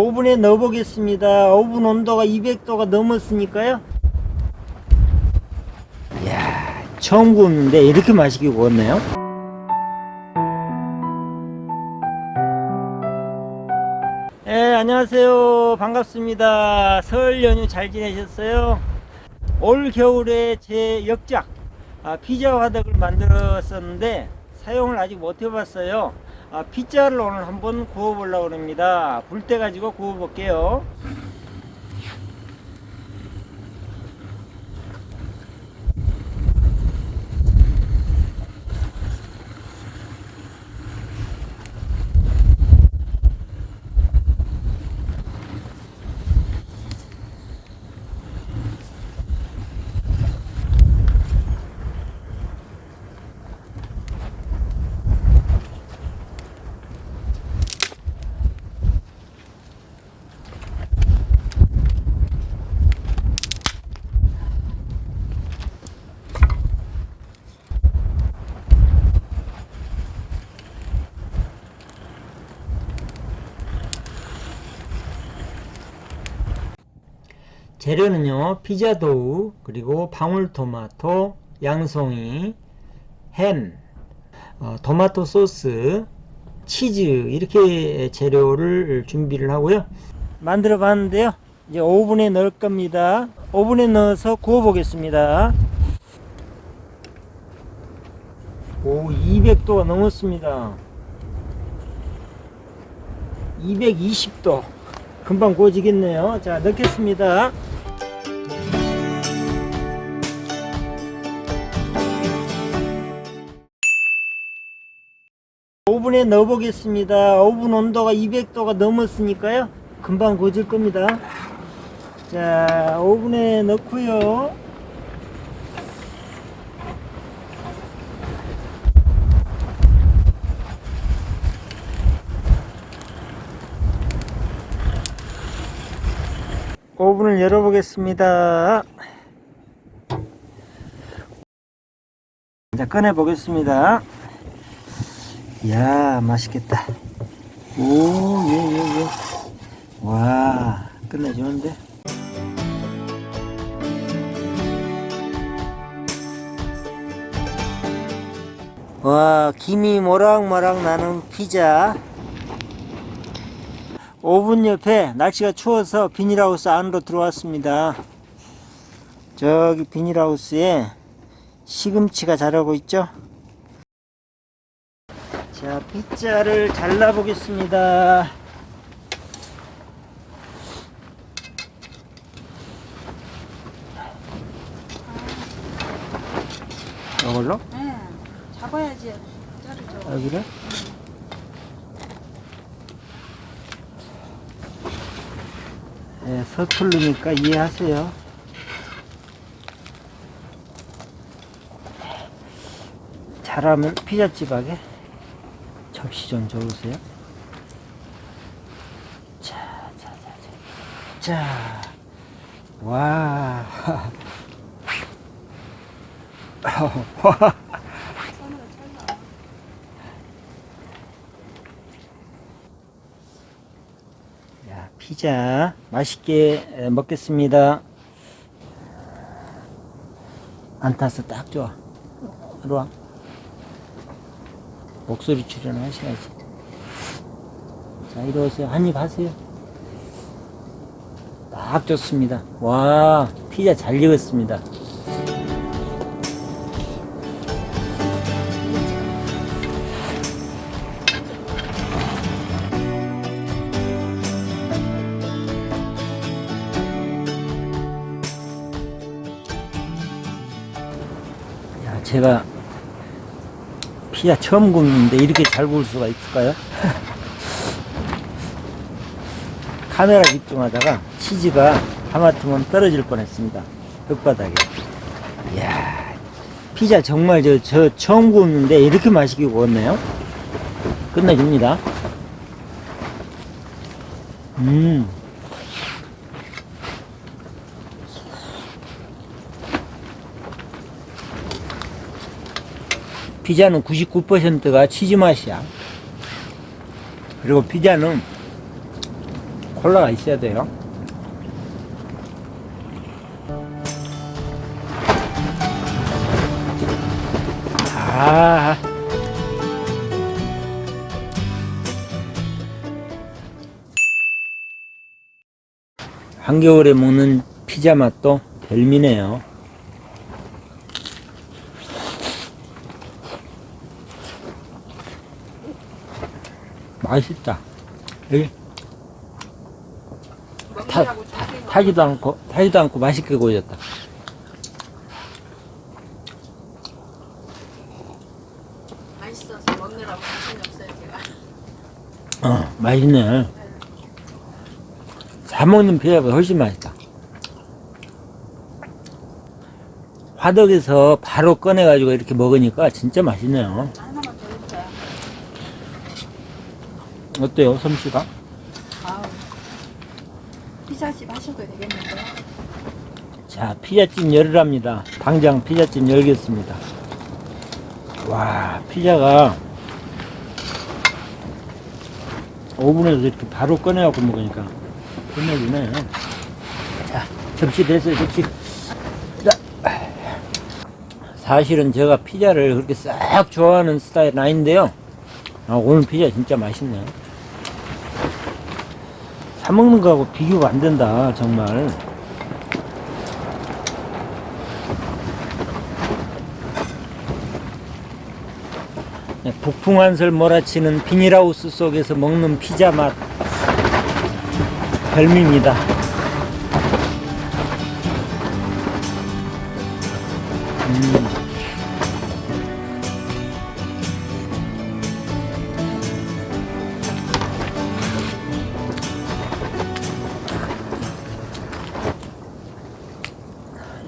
오븐에 넣어 보겠습니다. 오븐 온도가 200도가 넘었으니까요. 이야, 처음 구웠는데 이렇게 맛있게 구웠네요. 네, 안녕하세요. 반갑습니다. 설 연휴 잘 지내셨어요? 올 겨울에 제 역작 아, 피자 화덕을 만들었었는데 사용을 아직 못 해봤어요. 아, 피자를 오늘 한번 구워보려고 합니다. 불 때 가지고 구워볼게요. 재료는요 피자 도우 그리고 방울토마토 양송이 햄 어, 토마토 소스 치즈 이렇게 재료를 준비를 하고요. 만들어 봤는데요. 이제 오븐에 넣을 겁니다. 오븐에 넣어서 구워 보겠습니다. 오 200도가 넘었습니다. 220도 금방 구워지겠네요. 자 넣겠습니다 오븐에 넣어 보겠습니다. 오븐 온도가 200도가 넘었으니까요. 금방 구워질 겁니다. 자 오븐에 넣고요. 오븐을 열어 보겠습니다. 자 꺼내 보겠습니다 이야 맛있겠다. 오 예 예예. 와 끝내주는데? 와 김이 모락모락 나는 피자. 오븐 옆에 날씨가 추워서 비닐하우스 안으로 들어왔습니다. 저기 비닐하우스에 시금치가 자라고 있죠 자, 피자를 잘라 보겠습니다. 이걸로? 네, 잡아야지. 자르죠. 여기를? 네, 서툴르니까 이해하세요. 잘하면 피자집 하게 접시 좀 줘보세요. 자, 자, 자, 자. 자, 와. 야, 피자 맛있게 에, 먹겠습니다. 안 타서 딱 좋아. 이리 와. 목소리 출연하셔야지. 자, 이리 오세요. 한입 하세요. 딱 좋습니다. 와, 피자 잘 익었습니다. 야, 제가 피자 처음 굽는데 이렇게 잘 구울 수가 있을까요? 카메라 집중하다가 치즈가 하마터면 떨어질 뻔했습니다. 흙바닥에. 이야, 피자 정말 저, 저 처음 굽는데 이렇게 맛있게 구웠네요. 끝내줍니다. 음. 피자는 99%가 치즈 맛이야. 그리고 피자는 콜라가 있어야 돼요. 아. 한겨울에 먹는 피자 맛도 별미네요. 맛있다. 여기 타, 타, 타지도 않고 타지도 않고 맛있게 구워졌다. 맛있어서 먹느라고 정신이 없어요 제가. 어, 맛있네. 사 먹는 피자보다 훨씬 맛있다. 화덕에서 바로 꺼내가지고 이렇게 먹으니까 진짜 맛있네요. 어때요, 솜씨가? 아우. 피자집 하셔도 되겠는데. 자, 피자집 열으랍니다. 당장 피자집 열겠습니다. 와, 피자가 오븐에서 이렇게 바로 꺼내갖고 먹으니까 끝내주네. 자, 접시 됐어요, 접시. 자, 사실은 제가 피자를 그렇게 싹 좋아하는 스타일은 아닌데요. 아, 오늘 피자 진짜 맛있네. 사 먹는 거하고 비교가 안 된다, 정말. 네, 북풍 한설 몰아치는 비닐하우스 속에서 먹는 피자 맛 별미입니다.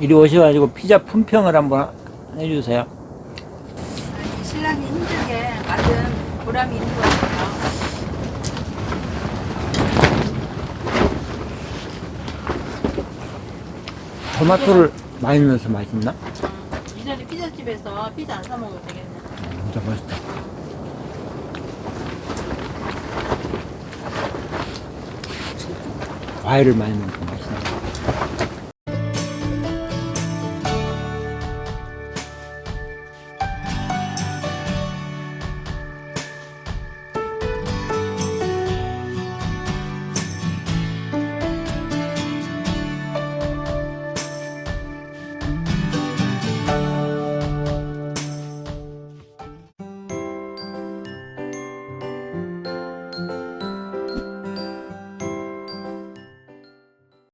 이리 오셔가지고 피자 품평을 한번 해주세요. 신랑이 힘들게 만든 보람이 있는 것 같아요. 토마토를 많이 넣어서 맛있나? 이전에 피자집에서 피자 안 사 먹어도 되겠네. 진짜 맛있다. 과일을 많이 넣어서 맛있네.